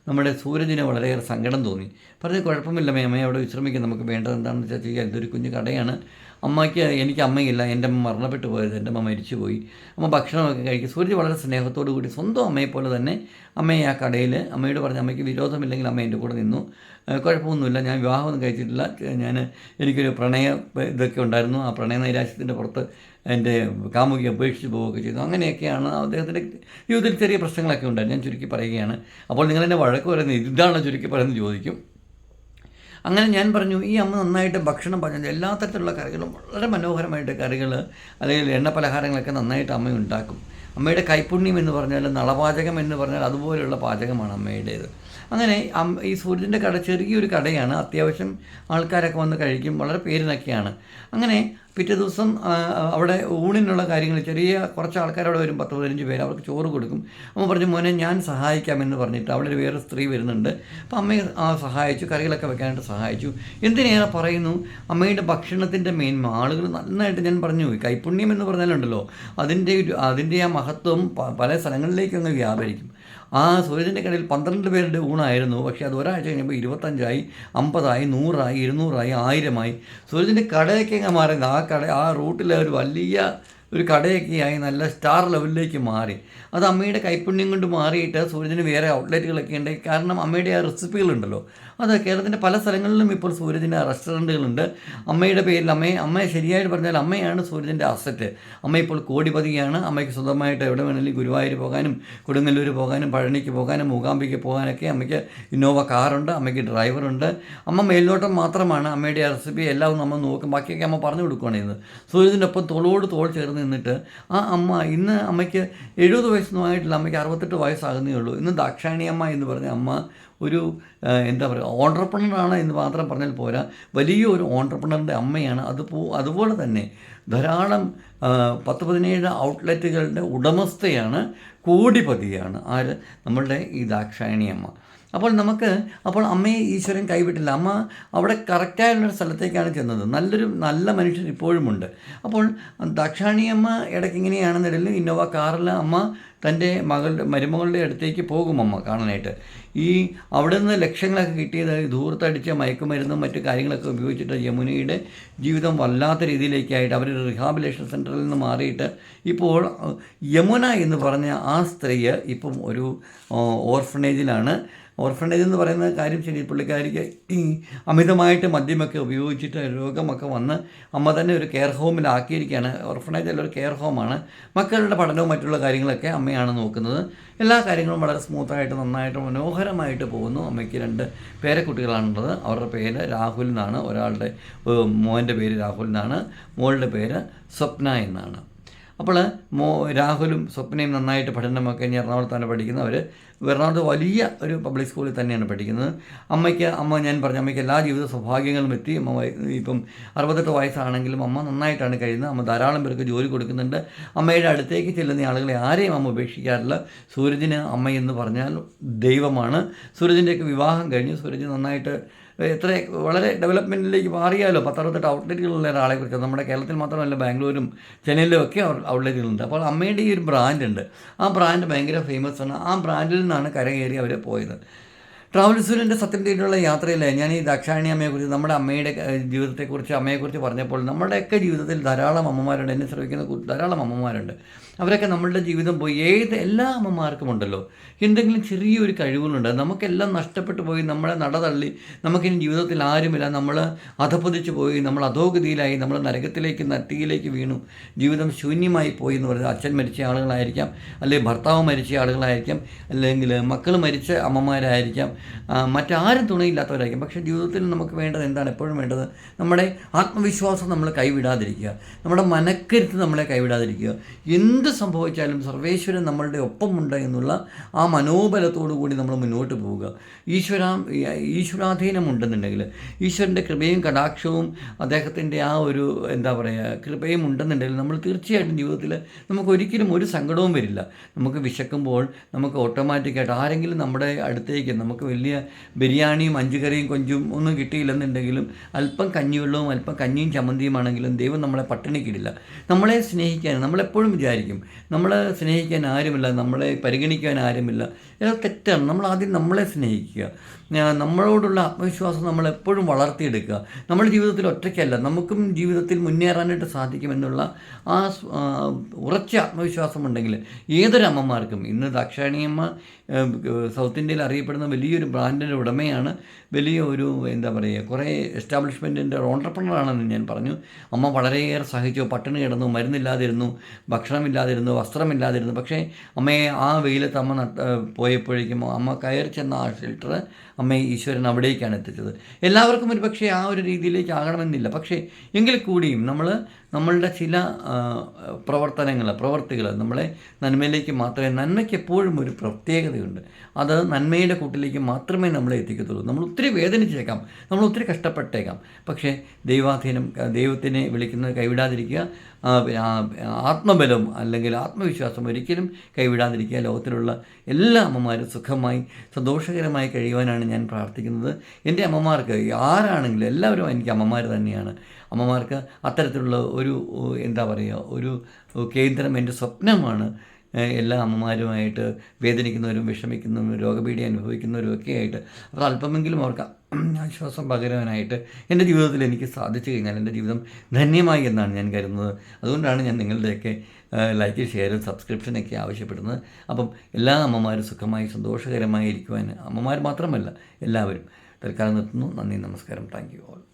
[SPEAKER 1] നമ്മുടെ സൂരജിന് വളരെയേറെ സങ്കടം തോന്നി. പറഞ്ഞു കുഴപ്പമില്ല അമ്മയെ അവിടെ വിശ്രമിക്കും നമുക്ക് വേണ്ടത് എന്താണെന്ന് വെച്ചാൽ ഇതൊരു കുഞ്ഞു കടയാണ് അമ്മയ്ക്ക് എനിക്ക് അമ്മയില്ല എന്റെ അമ്മ മരണപ്പെട്ടു പോയത് എന്റെ അമ്മ മരിച്ചു പോയി അമ്മ ഭക്ഷണമൊക്കെ കഴിക്കും. സൂര്യ വളരെ സ്നേഹത്തോടു കൂടി സ്വന്തം അമ്മയെ പോലെ തന്നെ അമ്മയെ ആ കടയിൽ അമ്മയോട് പറഞ്ഞ അമ്മയ്ക്ക് വിരോധമില്ലെങ്കിൽ അമ്മ എന്റെ കൂടെ നിന്നു. കുഴപ്പമൊന്നുമില്ല. ഞാൻ വിവാഹമൊന്നും കഴിച്ചിട്ടില്ല. ഞാൻ എനിക്കൊരു പ്രണയ ഇതൊക്കെ ഉണ്ടായിരുന്നു. ആ പ്രണയ നൈരാശ്യത്തിന്റെ പുറത്ത് എന്റെ കാമുകി ഉപേക്ഷിച്ച് പോവുകയൊക്കെ ചെയ്തു. അങ്ങനെയൊക്കെയാണ് അദ്ദേഹത്തിന്റെ ജീവിതത്തിൽ ചെറിയ പ്രശ്നങ്ങളൊക്കെ ഉണ്ടായിരുന്നു. ഞാൻ ചുരുക്കി പറയുകയാണ്. അപ്പോൾ നിങ്ങൾ എന്നെ വഴക്ക് പറയുന്നത് ഇതാണോ ചുരുക്കി പറയുന്നത് ചോദിക്കും. അങ്ങനെ ഞാൻ പറഞ്ഞു ഈ അമ്മ നന്നായിട്ട് ഭക്ഷണം പറഞ്ഞത് എല്ലാ തരത്തിലുള്ള കറികളും വളരെ മനോഹരമായിട്ട് കറികൾ അല്ലെങ്കിൽ എണ്ണ പലഹാരങ്ങളൊക്കെ നന്നായിട്ട് അമ്മ ഉണ്ടാക്കും അമ്മയുടെ കൈപ്പുണ്യം എന്ന് പറഞ്ഞാൽ നളപാചകം എന്ന് പറഞ്ഞാൽ അതുപോലെയുള്ള പാചകമാണ് അമ്മയുടേത്. അങ്ങനെ ഈ സൂര്യന്റെ കട ചെറിയൊരു കടയാണ്. അത്യാവശ്യം ആൾക്കാരൊക്കെ വന്ന് കഴിക്കും. വളരെ പേരിനൊക്കെയാണ്. അങ്ങനെ പിറ്റേ ദിവസം അവിടെ ഊണിനുള്ള കാര്യങ്ങൾ ചെറിയ കുറച്ച് ആൾക്കാർ അവിടെ വരും. പത്ത് പതിനഞ്ച് പേര് അവർക്ക് ചോറ് കൊടുക്കും. അമ്മ പറഞ്ഞു മോനെ ഞാൻ സഹായിക്കാമെന്ന് പറഞ്ഞിട്ട് അവിടെ ഒരു വേറെ സ്ത്രീ വരുന്നുണ്ട്. അപ്പോൾ അമ്മയെ സഹായിച്ചു. കറികളൊക്കെ വെക്കാനായിട്ട് സഹായിച്ചു. എന്തിനേറെ പറയുന്നു? അമ്മയുടെ ഭക്ഷണത്തിന്റെ മേന്മ ആളുകൾ നന്നായിട്ട് ഞാൻ പറഞ്ഞു കൈപ്പുണ്യം എന്ന് പറഞ്ഞാലുണ്ടല്ലോ. അതിന്റെ അതിന്റെ ആ മഹത്വം പല സ്ഥലങ്ങളിലേക്കങ്ങ് വ്യാപരിക്കും. ആ സൂര്യന്റെ കടയിൽ പന്ത്രണ്ട് പേരുടെ ഊണായിരുന്നു. പക്ഷേ അത് ഒരാഴ്ച കഴിഞ്ഞപ്പോൾ ഇരുപത്തഞ്ചായി അമ്പതായി നൂറായി ഇരുന്നൂറായി ആയിരമായി. സൂര്യന്റെ കടയൊക്കെ അങ്ങ് മാറിയത് ആ കട ആ റൂട്ടിലെ ഒരു വലിയ ഒരു കടയൊക്കെ ആയി നല്ല സ്റ്റാർ ലെവലിലേക്ക് മാറി. അത് അമ്മയുടെ കൈപ്പുണ്യം കൊണ്ട് മാറിയിട്ട് സൂര്യന് വേറെ ഔട്ട്ലെറ്റുകളൊക്കെ ഉണ്ട്. കാരണം അമ്മയുടെ ആ റെസിപ്പികളുണ്ടല്ലോ. അത് കേരളത്തിന്റെ പല സ്ഥലങ്ങളിലും ഇപ്പോൾ സൂര്യന്റെ റെസ്റ്റോറന്റുകളുണ്ട് അമ്മയുടെ പേരിൽ അമ്മയെ അമ്മയെ ശരിയായിട്ട് പറഞ്ഞാൽ അമ്മയാണ് സൂര്യന്റെ അസറ്റ് അമ്മ ഇപ്പോൾ കോടിപതിയാണ്. അമ്മയ്ക്ക് സ്വന്തമായിട്ട് എവിടെ വേണമെങ്കിലും ഗുരുവായൂർ പോകാനും കൊടുങ്ങല്ലൂർ പോകാനും പഴനിക്ക് പോകാനും മൂകാംബിക്ക് പോകാനൊക്കെ അമ്മയ്ക്ക് ഇന്നോവ കാറുണ്ട് അമ്മയ്ക്ക് ഡ്രൈവറുണ്ട്. അമ്മ മേൽനോട്ടം മാത്രമാണ്. അമ്മയുടെ റെസിപ്പി എല്ലാം നമ്മൾ നോക്കും. ബാക്കിയൊക്കെ അമ്മ പറഞ്ഞു കൊടുക്കുകയാണ് ചെയ്യുന്നത്. ഒപ്പം തോളോട് തോൾ ചേർന്ന് നിന്നിട്ട് ആ അമ്മ ഇന്ന് അമ്മയ്ക്ക് എഴുപത് വയസ്സൊന്നും ആയിട്ടില്ല. അമ്മയ്ക്ക് അറുപത്തെട്ട് വയസ്സാകുന്നേ ഉള്ളൂ. ഇന്ന് ദാക്ഷായണിയമ്മ എന്ന് പറഞ്ഞ അമ്മ ഒരു എന്താ പറയുക ഓൺട്രപ്രണറാണ് എന്ന് മാത്രം പറഞ്ഞാൽ പോരാ. വലിയൊരു ഓൺട്രപ്രണറിന്റെ അമ്മയാണ്. അത് പോ അതുപോലെ തന്നെ ധാരാളം പത്ത് പതിനേഴ് ഔട്ട്ലെറ്റുകളുടെ ഉടമസ്ഥയാണ് കോടിപതിയാണ്. ആര്? നമ്മളുടെ ഈ ദാക്ഷായണി അമ്മ. അപ്പോൾ നമുക്ക് അപ്പോൾ അമ്മയെ ഈശ്വരൻ കൈവിട്ടില്ല. അമ്മ അവിടെ കറക്റ്റായിട്ടുള്ളൊരു സ്ഥലത്തേക്കാണ് ചെന്നത്. നല്ലൊരു നല്ല മനുഷ്യർ ഇപ്പോഴുമുണ്ട്. അപ്പോൾ ദക്ഷാണിയമ്മ ഇടയ്ക്ക് ഇങ്ങനെയാണെന്നിടയിൽ ഇന്നോവ കാറിൽ അമ്മ തന്റെ മകളുടെ മരുമകളുടെ അടുത്തേക്ക് പോകും അമ്മ കാണാനായിട്ട്. ഈ അവിടെ നിന്ന് ലക്ഷങ്ങളൊക്കെ കിട്ടിയത് ധൂർത്തടിച്ച മയക്കുമരുന്നും മറ്റു കാര്യങ്ങളൊക്കെ ഉപയോഗിച്ചിട്ട് യമുനയുടെ ജീവിതം വല്ലാത്ത രീതിയിലേക്കായിട്ട് അവർ റിഹാബിലേഷൻ സെന്ററിൽ നിന്ന് മാറിയിട്ട് ഇപ്പോൾ യമുന എന്ന് പറഞ്ഞ ആ സ്ത്രീ ഇപ്പം ഒരു ഓർഫണേജിലാണ് ഓർഫണേജ് എന്ന് പറയുന്ന കാര്യം ശരി പുള്ളിക്കാരിക്ക് ഈ അമിതമായിട്ട് മദ്യമൊക്കെ ഉപയോഗിച്ചിട്ട് രോഗമൊക്കെ വന്ന് അമ്മ തന്നെ ഒരു കെയർ ഹോമിലാക്കിയിരിക്കുകയാണ്. ഓർഫണേജ് അല്ല ഒരു കെയർ ഹോമാണ്. മക്കളുടെ പഠനവും മറ്റുള്ള കാര്യങ്ങളൊക്കെ അമ്മയാണ് നോക്കുന്നത്. എല്ലാ കാര്യങ്ങളും വളരെ സ്മൂത്തായിട്ട് നന്നായിട്ട് മനോഹരമായിട്ട് പോകുന്നു. അമ്മയ്ക്ക് രണ്ട് പേരക്കുട്ടികളാണുള്ളത്. അവരുടെ പേര് രാഹുൽ എന്നാണ്. ഒരാളുടെ മോന്റെ പേര് രാഹുൽ എന്നാണ്. മോളുടെ പേര് സ്വപ്ന എന്നാണ്. അപ്പോൾ മോ രാഹുലും സ്വപ്നയും നന്നായിട്ട് പഠനമൊക്കെ കഴിഞ്ഞ് എറണാകുളത്താണ് പഠിക്കുന്നത്. അവർ എറണാകുളത്ത് വലിയ ഒരു പബ്ലിക് സ്കൂളിൽ തന്നെയാണ് പഠിക്കുന്നത്. അമ്മയ്ക്ക് അമ്മ ഞാൻ പറഞ്ഞു അമ്മയ്ക്ക് എല്ലാ ജീവിത സൗഭാഗ്യങ്ങളും എത്തി. അമ്മ ഇപ്പം അറുപത്തെട്ട് വയസ്സാണെങ്കിലും അമ്മ നന്നായിട്ടാണ് കഴിയുന്നത്. അമ്മ ധാരാളം പേർക്ക് ജോലി കൊടുക്കുന്നുണ്ട്. അമ്മയുടെ അടുത്തേക്ക് ചെല്ലുന്ന ആളുകളെ ആരെയും അമ്മ ഉപേക്ഷിക്കാറില്ല. സൂരജിന് അമ്മയെന്ന് പറഞ്ഞാൽ ദൈവമാണ്. സൂരജിന്റെയൊക്കെ വിവാഹം കഴിഞ്ഞ്. സൂരജ് നന്നായിട്ട് എത്ര വളരെ ഡെവലപ്മെന്റിലേക്ക് മാറിയാലോ? പത്തറുപത്തെട്ട് ഔട്ട്ലെറ്റുകളുള്ള ഒരാളെ കുറിച്ച്. നമ്മുടെ കേരളത്തിൽ മാത്രമല്ല ബാംഗ്ലൂരും ചെന്നൈയിലും ഒക്കെ ഔട്ട്ലെറ്റുകളുണ്ട് അപ്പോൾ അമ്മയുടെ ഈ ഒരു ബ്രാൻഡ് ഉണ്ട്. ആ ബ്രാൻഡ് ഭയങ്കര ഫേമസ് ആണ്. ആ ബ്രാൻഡിൽ നിന്നാണ് കരകയറി അവർ പോയത്. ട്രാവൽസൂരിന്റെ സത്യം തേടിയുള്ള യാത്രയിൽ ഞാൻ ഈ ദാക്ഷായണി അമ്മയെക്കുറിച്ച് നമ്മുടെ അമ്മയുടെ ജീവിതത്തെക്കുറിച്ച് അമ്മയെക്കുറിച്ച് പറഞ്ഞപ്പോൾ നമ്മുടെയൊക്കെ ജീവിതത്തിൽ ധാരാളം അമ്മമാരുണ്ട്. എന്നെ ശ്രമിക്കുന്ന ധാരാളം അമ്മമാരുണ്ട്. അവരൊക്കെ നമ്മളുടെ ജീവിതം പോയി ഏത് എല്ലാ അമ്മമാർക്കും ഉണ്ടല്ലോ. എന്തെങ്കിലും ചെറിയൊരു കഴിവുകളുണ്ട്. നമുക്കെല്ലാം നഷ്ടപ്പെട്ടു പോയി നമ്മളെ നടതള്ളി നമുക്കിനി ജീവിതത്തിൽ ആരുമില്ല. നമ്മൾ അധപ്പതിച്ച് പോയി നമ്മൾ അധോഗതിയിലായി നമ്മൾ നരകത്തിലേക്ക് നത്തിയിലേക്ക് വീണു. ജീവിതം ശൂന്യമായി പോയി എന്ന് പറയുന്നത് അച്ഛൻ മരിച്ച ആളുകളായിരിക്കാം അല്ലെങ്കിൽ ഭർത്താവ് മരിച്ച ആളുകളായിരിക്കാം അല്ലെങ്കിൽ മക്കൾ മരിച്ച അമ്മമാരായിരിക്കാം മറ്റാരും തുണയില്ലാത്തവരായിരിക്കും. പക്ഷേ ജീവിതത്തിൽ നമുക്ക് വേണ്ടത് എന്താണ്? എപ്പോഴും വേണ്ടത് നമ്മുടെ ആത്മവിശ്വാസം നമ്മൾ കൈവിടാതിരിക്കുക. നമ്മുടെ മനക്കരുത്ത് നമ്മളെ കൈവിടാതിരിക്കുക. എന്ത് സംഭവിച്ചാലും സർവേശ്വരൻ നമ്മളുടെ ഒപ്പമുണ്ട് എന്നുള്ള ആ മനോബലത്തോടു കൂടി നമ്മൾ മുന്നോട്ട് പോവുക. ഈശ്വര ഈശ്വരാധീനം ഉണ്ടെന്നുണ്ടെങ്കിൽ ഈശ്വരന്റെ കൃപയും കടാക്ഷവും അദ്ദേഹത്തിന്റെ ആ ഒരു എന്താ പറയുക കൃപയും ഉണ്ടെന്നുണ്ടെങ്കിൽ നമ്മൾ തീർച്ചയായിട്ടും ജീവിതത്തിൽ നമുക്ക് ഒരിക്കലും ഒരു സങ്കടവും വരില്ല. നമുക്ക് വിശക്കുമ്പോൾ നമുക്ക് ഓട്ടോമാറ്റിക്കായിട്ട് ആരെങ്കിലും നമ്മുടെ അടുത്തേക്ക് നമുക്ക് വലിയ ബിരിയാണിയും അഞ്ചു കറിയും കൊഞ്ചും ഒന്നും കിട്ടിയില്ലെന്നുണ്ടെങ്കിലും അല്പം കഞ്ഞിവെള്ളവും അല്പം കഞ്ഞിയും ചമ്മന്തിയുമാണെങ്കിലും ദൈവം നമ്മളെ പട്ടിണിക്കിടില്ല. നമ്മളെ സ്നേഹിക്കാൻ നമ്മളെപ്പോഴും വിചാരിക്കും. നമ്മളെ സ്നേഹിക്കാൻ ആരുമില്ല നമ്മളെ പരിഗണിക്കാൻ ആരുമില്ല. ഇതൊക്കെ തെറ്റാണ്. നമ്മൾ ആദ്യം നമ്മളെ സ്നേഹിക്കുക. നമ്മളോടുള്ള ആത്മവിശ്വാസം നമ്മൾ എപ്പോഴും വളർത്തിയെടുക്കുക. നമ്മുടെ ജീവിതത്തിൽ ഒറ്റയ്ക്കല്ല നമുക്കും ജീവിതത്തിൽ മുന്നേറാനായിട്ട് സാധിക്കുമെന്നുള്ള ആ ഉറച്ച ആത്മവിശ്വാസം ഉണ്ടെങ്കിൽ ഏതൊരു അമ്മമാർക്കും ഇന്ന് ദാക്ഷായണിയമ്മ സൗത്ത് ഇന്ത്യയിൽ അറിയപ്പെടുന്ന വലിയൊരു ബ്രാൻഡിന്റെ ഉടമയാണ് വലിയ ഒരു എന്താ പറയുക കുറേ എസ്റ്റാബ്ലിഷ്മെന്റിന്റെ ഓണ്ടർപ്രണറാണെന്ന് ഞാൻ പറഞ്ഞു. അമ്മ വളരെയേറെ സഹിച്ചു പട്ടിണി കിടന്നു മരുന്നില്ലാതിരുന്നു ഭക്ഷണമില്ലാതിരുന്നു വസ്ത്രമില്ലാതിരുന്നു. പക്ഷേ അമ്മയെ ആ വെയിലത്ത് അമ്മ നട്ട പോയപ്പോഴേക്കും അമ്മ കയറി ചെന്ന ആ ഷെൽട്ടർ അമ്മയെ ഈശ്വരൻ അവിടേക്കാണ് എത്തിച്ചത്. എല്ലാവർക്കും ഒരു പക്ഷേ ആ ഒരു രീതിയിലേക്ക് ആകണമെന്നില്ല. പക്ഷേ എങ്കിൽ കൂടിയും നമ്മൾ നമ്മളുടെ ചില പ്രവർത്തനങ്ങൾ പ്രവർത്തികൾ നമ്മളെ നന്മയിലേക്ക് മാത്രമേ നന്മയ്ക്ക് എപ്പോഴും ഒരു പ്രത്യേകതയുണ്ട്. അത് നന്മയുടെ കൂട്ടിലേക്ക് മാത്രമേ നമ്മളെ എത്തിക്കത്തുള്ളൂ. നമ്മൾ ഒത്തിരി വേദനിച്ചേക്കാം. നമ്മൾ ഒത്തിരി കഷ്ടപ്പെട്ടേക്കാം. പക്ഷേ ദൈവാധീനം ദൈവത്തിനെ വിളിക്കുന്നത് കൈവിടാതിരിക്കുക ആത്മബലം അല്ലെങ്കിൽ ആത്മവിശ്വാസം ഒരിക്കലും കൈവിടാതിരിക്കുക ലോകത്തിലുള്ള എല്ലാ അമ്മമാരും സുഖമായി സന്തോഷകരമായി കഴിയുവാനാണ് ഞാൻ പ്രാർത്ഥിക്കുന്നത്. എന്റെ അമ്മമാർക്ക് ആരാണെങ്കിലും എല്ലാവരും എനിക്ക് അമ്മമാർ തന്നെയാണ്. അമ്മമാർക്ക് അത്തരത്തിലുള്ള ഒരു എന്താ പറയുക ഒരു കേന്ദ്രം എന്റെ സ്വപ്നമാണ്. എല്ലാ അമ്മമാരുമായിട്ട് വേദനിക്കുന്നവരും വിഷമിക്കുന്നവരും രോഗപീഠി അനുഭവിക്കുന്നവരും ഒക്കെ ആയിട്ട്. അപ്പോൾ അല്പമെങ്കിലും അവർക്ക് ആശ്വാസം പകരാനായിട്ട് എന്റെ ജീവിതത്തിൽ എനിക്ക് സാധിച്ചു കഴിഞ്ഞാൽ എന്റെ ജീവിതം ധന്യമായി എന്നാണ് ഞാൻ കരുതുന്നത്. അതുകൊണ്ടാണ് ഞാൻ നിങ്ങളുടെയൊക്കെ ലൈക്ക് ഷെയറും സബ്സ്ക്രിപ്ഷനൊക്കെ ആവശ്യപ്പെടുന്നത്. അപ്പം എല്ലാ അമ്മമാരും സുഖമായി സന്തോഷകരമായി ഇരിക്കുവാൻ അമ്മമാർ മാത്രമല്ല എല്ലാവരും. തൽക്കാലം നിർത്തുന്നു. നന്ദി നമസ്കാരം. Thank you all.